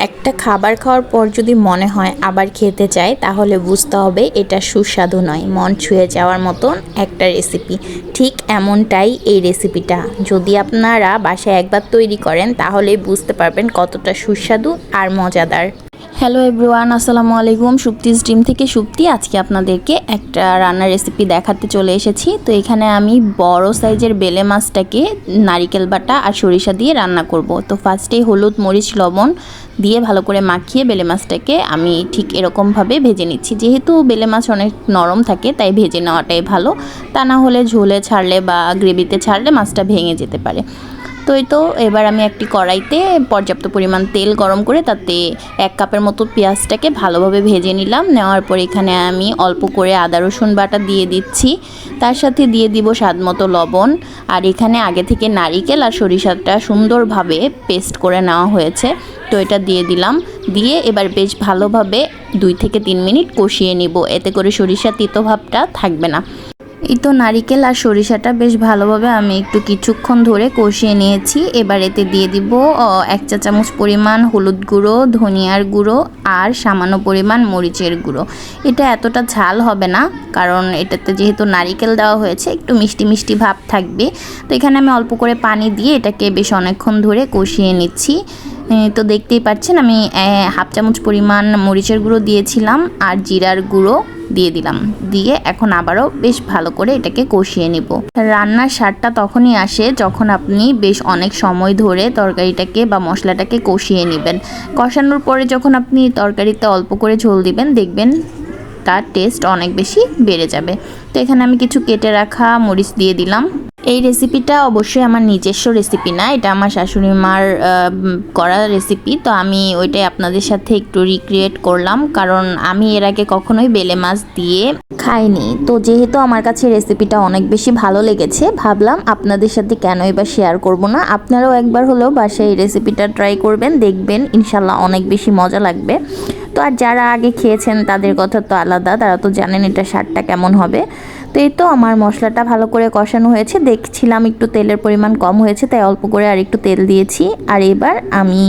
একটা খাবার খাওয়ার পর যদি মনে হয় আবার খেতে চাই তাহলে বুঝতে হবে এটা সুস্বাদু নয়। মন ছুঁয়ে যাওয়ার মতন একটা রেসিপি ঠিক এমনটাই এই রেসিপিটা যদি আপনারা বাসায় একবার তৈরি করেন তাহলে বুঝতে পারবেন কতটা সুস্বাদু আর মজাদার। হ্যালো এভরিওয়ান আসসালামু আলাইকুম। সুপ্তিস ড্রিম থেকে সুপ্তি, আজকে আপনাদেরকে একটা রান্নার রেসিপি দেখাতে চলে এসেছি। তো এখানে আমি বড় সাইজের বেলে মাছটাকে নারিকেল বাটা আর সরিষা দিয়ে রান্না করব। তো ফার্স্টে হলুদ, মরিচ, লবণ দিয়ে ভালো করে মাখিয়ে বেলে মাছটাকে আমি ঠিক এরকমভাবে ভেজে নিচ্ছি। যেহেতু বেলে মাছ অনেক নরম থাকে, তাই ভেজে নেওয়াটাই ভালো। তা না হলে ঝোলে ছাড়লে বা গ্রেভিতে ছাড়লে মাছটা ভেঙে যেতে পারে। তো এই তো, এবার আমি একটি কড়াইতে পর্যাপ্ত পরিমাণ তেল গরম করে তাতে এক কাপের মতো পেঁয়াজটাকে ভালোভাবে ভেজে নিলাম। নেওয়ার পর এখানে আমি অল্প করে আদা, রসুন বাটা দিয়ে দিচ্ছি। তার সাথে দিয়ে দিব স্বাদ মতো লবণ। আর এখানে আগে থেকে নারিকেল আর সরিষাটা সুন্দরভাবে পেস্ট করে নেওয়া হয়েছে। তো এটা দিয়ে দিলাম। দিয়ে এবার বেশ ভালোভাবে দুই থেকে তিন মিনিট কষিয়ে নিব। এতে করে সরিষা তিতভাবটা থাকবে না। এই তো নারিকেল আর সরিষাটা বেশ ভালোভাবে আমি একটু কিছুক্ষণ ধরে কষিয়ে নিয়েছি। এবার এতে দিয়ে দিব এক চা চামচ পরিমাণ হলুদ গুঁড়ো, ধনিয়ার গুঁড়ো আর সামান্য পরিমাণ মরিচের গুঁড়ো। এটা এতটা ঝাল হবে না, কারণ এটাতে যেহেতু নারিকেল দেওয়া হয়েছে, একটু মিষ্টি মিষ্টি ভাব থাকবে। তো এখানে আমি অল্প করে পানি দিয়ে এটাকে বেশ অনেকক্ষণ ধরে কষিয়ে নিচ্ছি। তো দেখতেই পাচ্ছেন আমি হাফ চামচ পরিমাণ মরিচের গুঁড়ো দিয়েছিলাম আর জিরার গুঁড়ো। দিয়ে দিলাম। দিয়ে এখন আবারও বেশ ভালো করে এটাকে কষিয়ে নিব। রান্নার স্বাদটা তখনই আসে যখন আপনি বেশ অনেক সময় ধরে তরকারিটাকে বা মশলাটাকে কষিয়ে নেবেন। কষানোর পরে যখন আপনি তরকারিতে অল্প করে ঝোল দিবেন, দেখবেন তার টেস্ট অনেক বেশি বেড়ে যাবে। তো এখানে আমি কিছু কেটে রাখা মরিচ দিয়ে দিলাম। এই রেসিপিটা অবশ্যই আমার নিজস্ব রেসিপি না, এটা আমার শাশুড়ি মার করা রেসিপি তো আমি ওইটাই আপনাদের সাথে একটু রিক্রিয়েট করলাম, কারণ আমি এর আগে কখনোই বেলে মাছ দিয়ে খাইনি। তো যেহেতু আমার কাছে রেসিপিটা অনেক বেশি ভালো লেগেছে, ভাবলাম আপনাদের সাথে কেন এবার শেয়ার করব না। আপনারাও একবার হলেও বাসায় এই রেসিপিটা ট্রাই করবেন, দেখবেন ইনশাল্লাহ অনেক বেশি মজা লাগবে। তো আর যারা আগে খেয়েছেন তাদের কথা তো আলাদা, তারা তো জানেন এটা স্বাদটা কেমন হবে। তো এই তো আমার মশলাটা ভালো করে কষানো হয়েছে। দেখছিলাম একটু তেলের পরিমাণ কম হয়েছে, তাই অল্প করে আর একটু তেল দিয়েছি। আর এবার আমি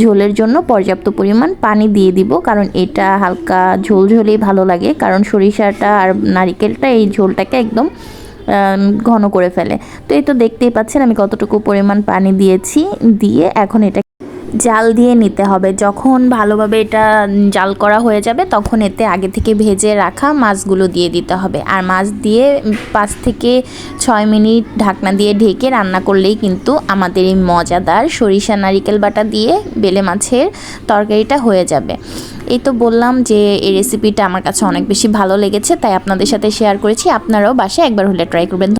ঝোলের জন্য পর্যাপ্ত পরিমাণ পানি দিয়ে দিব, কারণ এটা হালকা ঝোল ঝোলেই ভালো লাগে। কারণ সরিষাটা আর নারিকেলটা এই ঝোলটাকে একদম ঘন করে ফেলে। তো এই তো দেখতেই পাচ্ছেন আমি কতটুকু পরিমাণ পানি দিয়েছি, দিয়ে এখন এটা জাল দিয়ে নিতে হবে। যখন ভালোভাবে এটা জাল করা হয়ে যাবে, তখন এতে আগে থেকে ভেজে রাখা মাছগুলো দিয়ে দিতে হবে। আর মাছ দিয়ে পাঁচ থেকে ছয় মিনিট ঢাকনা দিয়ে ঢেকে রান্না করলেই কিন্তু আমাদের এই মজাদার সরিষা নারিকেল বাটা দিয়ে বেলে মাছের তরকারিটা হয়ে যাবে। এই তো বললাম যে, এই রেসিপিটা আমার কাছে অনেক বেশি ভালো লেগেছে, তাই আপনাদের সাথে শেয়ার করেছি। আপনারাও বাসায় একবার হলে ট্রাই করবেন।